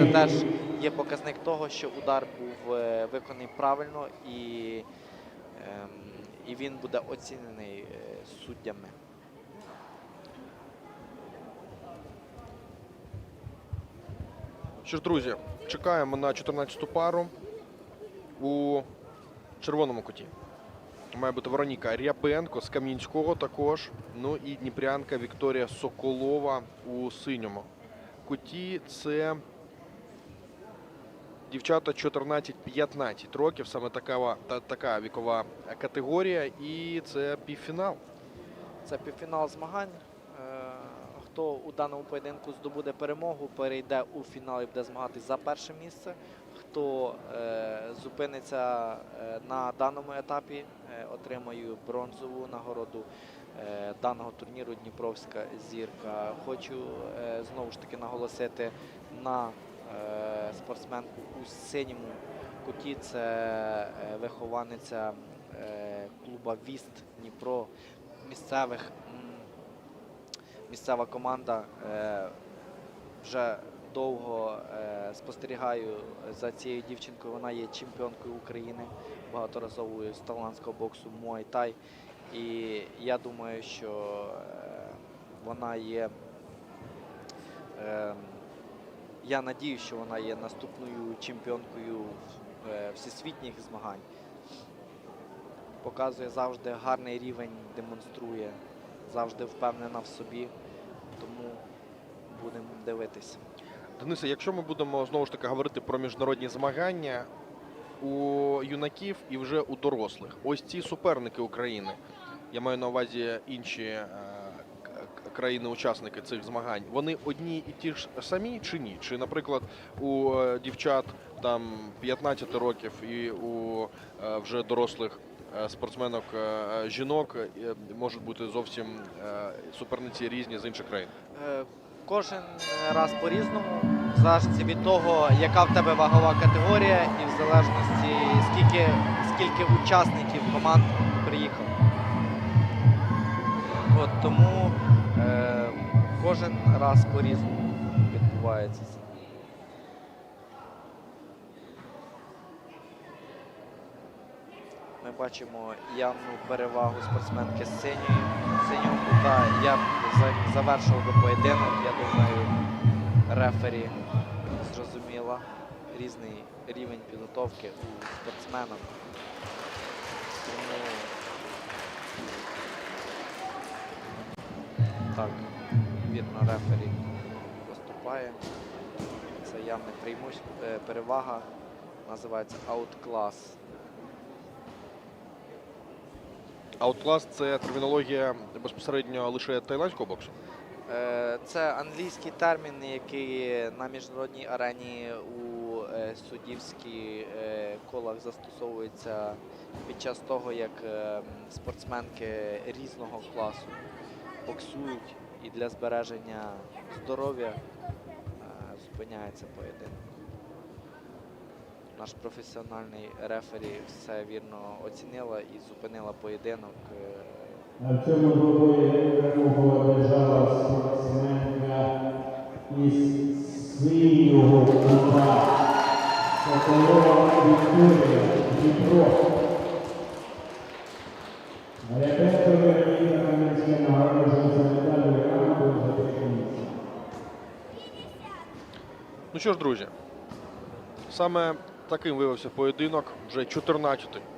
Це теж є показник того, що удар був е, виконаний правильно і, ем, і він буде оцінений е, суддями. Що ж, друзі, чекаємо на 14-ту пару у червоному куті. Має бути Вероніка Рябенко з Кам'янського також. Ну і дніпрянка Вікторія Соколова у синьому куті. Це дівчата 14-15 років, саме така, та, така вікова категорія. І це півфінал. Це півфінал змагань. Е, Хто у даному поєдинку здобуде перемогу, перейде у фінал і буде змагатись за перше місце. Хто е, зупиниться е, на даному етапі, е, отримає бронзову нагороду даного турніру Дніпровська зірка. Хочу знову ж таки наголосити на спортсменку у синьому куті. Це е, вихованиця е, клуба Віст Дніпро місцевих. Місцева команда е, вже довго е, спостерігаю за цією дівчинкою. Вона є чемпіонкою України багаторазовою з талантського боксу Thai. І я думаю, що е, вона є. Я надію, що вона є наступною чемпіонкою е, всесвітніх змагань. Показує завжди гарний рівень, демонструє, завжди впевнена в собі. Тому будемо дивитися. Денисе, якщо ми будемо знову ж таки говорити про міжнародні змагання у юнаків і вже у дорослих, ось ці суперники України, я маю на увазі інші е, країни-учасники цих змагань, вони одні і ті ж самі чи ні? Чи, наприклад, у е, дівчат там 15 років і у е, вже дорослих е, спортсменок жінок можуть бути зовсім суперниці різні з інших країн? Кожен раз по-різному, залежності від того, яка в тебе вагова категорія, і в залежності скільки, скільки учасників команд приїхало. От тому кожен раз по-різному відбувається. Ми бачимо явну перевагу спортсменки з синьої, синього кута. Я б за- завершив би поєдинок. Я думаю, рефері зрозуміла різний рівень підготовки у спортсменів. Тому так, вірно, рефері виступає. Це явне преимущ- е, перевага. Називається outclass. Outclass – це термінологія безпосередньо лише тайландського боксу. Е, Це англійський термін, який на міжнародній арені у е, суддівських колах застосовується під час того, як е, спортсменки різного класу боксують і для збереження здоров'я е, зупиняється поєдинок. Наш професіональний рефері все вірно оцінила і зупинила поєдинок. е, На цьому двобої перемогу одержала спортсменка із синього кута Соколова Вікторія Дніпро. Ну що ж, друзі, саме таким виявився поєдинок вже 14-й